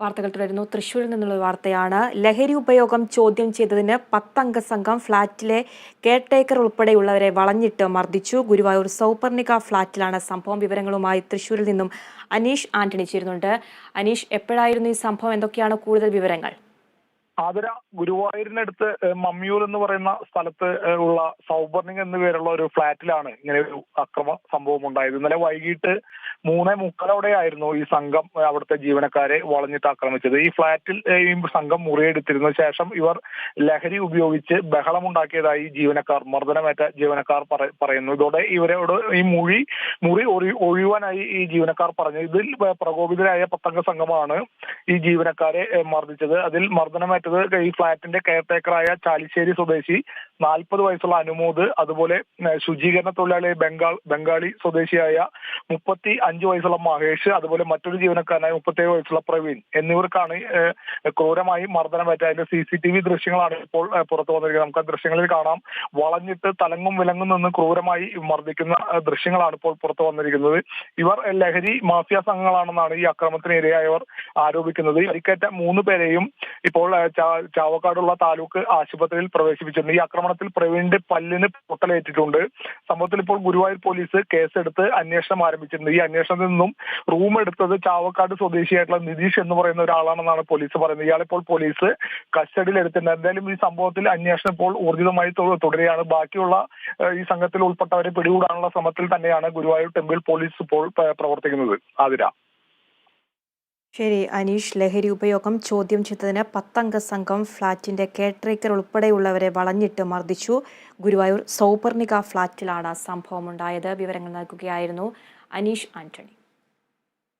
വാർത്തകൾ തുടരുന്നു തൃശൂരിൽ നിന്നുള്ള വാർത്തയാണ്. ലഹരി ഉപയോഗം ചോദ്യം ചെയ്തതിന് പത്തംഗ സംഘം ഫ്ളാറ്റിലെ കെയർടേക്കർ ഉൾപ്പെടെയുള്ളവരെ വളഞ്ഞിട്ട് മർദ്ദിച്ചു. ഗുരുവായൂർ സൗപർണിക ഫ്ളാറ്റിലാണ് സംഭവം. വിവരങ്ങളുമായി തൃശൂരിൽ നിന്നും അനീഷ് ആന്റണി ചേരുന്നുണ്ട്. അനീഷ് എപ്പോഴായിരുന്നു ഈ സംഭവം? എന്തൊക്കെയാണ് കൂടുതൽ വിവരങ്ങൾ? ആതിര ഗുരുവായൂരിനടുത്ത് മമ്മിയൂർ എന്ന് പറയുന്ന സ്ഥലത്ത് ഉള്ള സൗബർണിംഗ് എന്ന പേരുള്ള ഒരു ഫ്ളാറ്റിലാണ് ഇങ്ങനെ ഒരു അക്രമ സംഭവം ഉണ്ടായത്. ഇന്നലെ വൈകിട്ട് മൂന്നേ മുക്കാലോടെയായിരുന്നു ഈ സംഘം അവിടുത്തെ ജീവനക്കാരെ വളഞ്ഞിട്ട് ആക്രമിച്ചത്. ഈ ഫ്ളാറ്റിൽ ഈ സംഘം മുറിയെടുത്തിരുന്ന ശേഷം ഇവർ ലഹരി ഉപയോഗിച്ച് ബഹളമുണ്ടാക്കിയതായി ജീവനക്കാർ മർദ്ദനമേറ്റ ജീവനക്കാർ പറ- പറയുന്നു. ഇതോടെ ഇവരോട് ഈ മുഴി മുറി ഒഴി- ഒഴിയുവാനായി ഈ ജീവനക്കാർ പറഞ്ഞു. ഇതിൽ പ്രകോപിതരായ പത്തംഗ സംഘമാണ് ഈ ജീവനക്കാരെ മർദ്ദിച്ചത്. അതിൽ മർദ്ദനമേറ്റത് ഈ ഫ്ളാറ്റിന്റെ കെയർടേക്കറായ ചാലിശ്ശേരി സ്വദേശി നാൽപ്പത് വയസ്സുള്ള അനുമോദ് അതുപോലെ ശുചീകരണ തൊഴിലാളി ബംഗാൾ ബംഗാളി സ്വദേശിയായ മുപ്പത്തി അഞ്ച് വയസ്സുള്ള മഹേഷ് അതുപോലെ മറ്റൊരു ജീവനക്കാരനായ മുപ്പത്തേഴ് വയസ്സുള്ള പ്രവീൺ എന്നിവർക്കാണ് ക്രൂരമായി മർദ്ദനം അതിന്റെ സി സി ടി വി ദൃശ്യങ്ങളാണ് ഇപ്പോൾ പുറത്തു വന്നിരിക്കുന്നത്. നമുക്ക് ആ ദൃശ്യങ്ങളിൽ കാണാം. വളഞ്ഞിട്ട് തലങ്ങും വിലങ്ങും നിന്ന് ക്രൂരമായി മർദ്ദിക്കുന്ന ദൃശ്യങ്ങളാണ് ഇപ്പോൾ പുറത്തു വന്നിരിക്കുന്നത്. ഇവർ ലഹരി മാഫിയ സംഘങ്ങളാണെന്നാണ് ഈ അക്രമത്തിന് ഇരയായവർ ആരോപിക്കുന്നത് പരിക്കേറ്റ മൂന്ന് പേരെയും ഇപ്പോൾ ചാവക്കാടുള്ള താലൂക്ക് ആശുപത്രിയിൽ പ്രവേശിപ്പിച്ചിരുന്നു. ഈ ആക്രമണത്തിൽ പ്രവീണിന്റെ പല്ലിന് പൊട്ടലേറ്റിട്ടുണ്ട്. സംഭവത്തിൽ ഇപ്പോൾ ഗുരുവായൂർ പോലീസ് കേസെടുത്ത് അന്വേഷണം ആരംഭിച്ചിരുന്നു. ഈ അന്വേഷണത്തിൽ നിന്നും റൂം എടുത്തത് ചാവക്കാട് സ്വദേശിയായിട്ടുള്ള നിതീഷ് എന്ന് പറയുന്ന ഒരാളാണെന്നാണ് പോലീസ് പറയുന്നത്. ഇയാളിപ്പോൾ പോലീസ് കസ്റ്റഡിയിൽ എടുത്തിട്ടുണ്ട്. എന്തായാലും ഈ സംഭവത്തിൽ അന്വേഷണം ഇപ്പോൾ ഊർജിതമായി തുടരുകയാണ്. ബാക്കിയുള്ള ഈ സംഘത്തിൽ ഉൾപ്പെട്ടവരെ പിടികൂടാനുള്ള ശ്രമത്തിൽ തന്നെയാണ് ഗുരുവായൂർ ടെമ്പിൾ പോലീസ് ഇപ്പോൾ പ്രവർത്തിക്കുന്നത്. ആതിര. ശരി അനീഷ് ലഹരി ഉപയോഗം ചോദ്യം ചെയ്തതിന് പത്തംഗ സംഘം ഫ്ളാറ്റിന്റെ കെയർടേക്കർ ഉൾപ്പെടെയുള്ളവരെ വളഞ്ഞിട്ട് മർദ്ദിച്ചു. ഗുരുവായൂർ സൗപർണിക ഫ്ളാറ്റിലാണ് സംഭവമുണ്ടായത്. വിവരങ്ങൾ നൽകുകയായിരുന്നു അനീഷ് ആന്റണി.